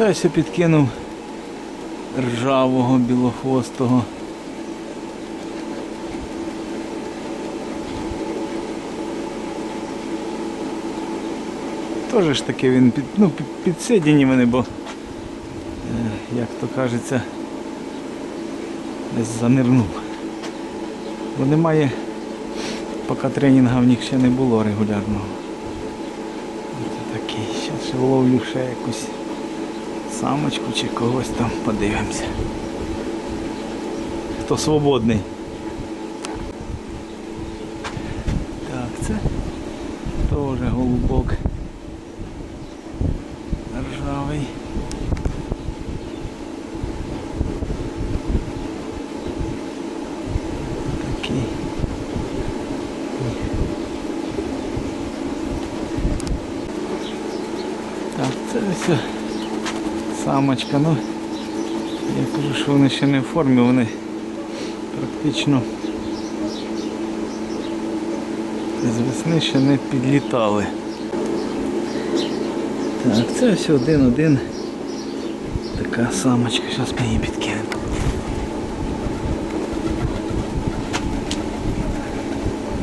це все підкинув ржавого білохвостого. Теж ж таки він під, ну, підсидіні вони, бо, е, як то кажеться, десь занирнув. Бо немає, поки тренінгу в них ще не було регулярного. Це такий. Ще вловлю ще якусь самочку чи когось там подивимося. Хто свободний. Так, це теж голубок. Ржавий. Такий. Так, це все самочка. Ну, я кажу, що вони ще не в формі, вони практично з весни ще не підлітали. Так, це все один-один. Така самочка, зараз ми її підкинемо.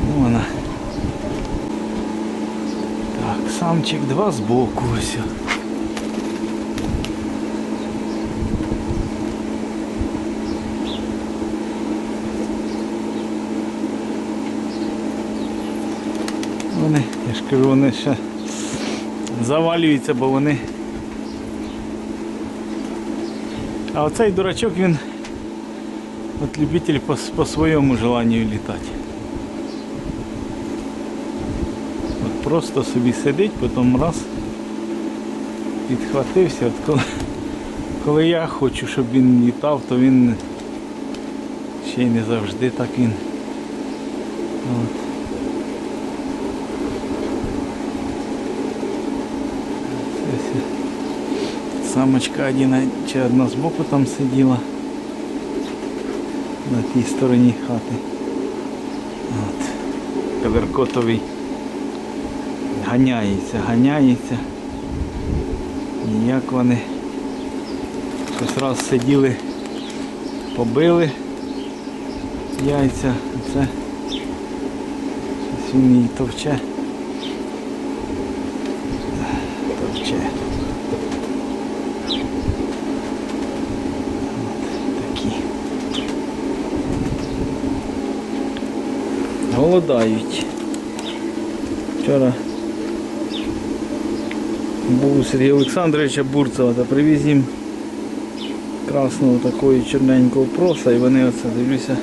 Ну вона. Так, самчик два збоку ось. Вони, я ж кажу, вони ще завалюються, бо вони. А оцей дурачок він от любитель по, по своєму желанню літати. От просто собі сидить, потім раз підхватився. От коли, коли я хочу, щоб він літав, то він ще й не завжди так він. От. Ось Самочка одна чи одна збоку там сиділа на тій стороні хати. От. Каверкотовий ганяється, ганяється. І як вони щось раз сиділи, побили яйця, це щось він її. Товче. Голодають. Вчора був у Сергія Олександровича Бурцева та привіз їм красного такого чорненького проса і вони оце дивлюся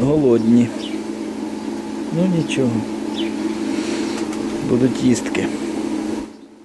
голодні. Ну нічого. Будуть їстки.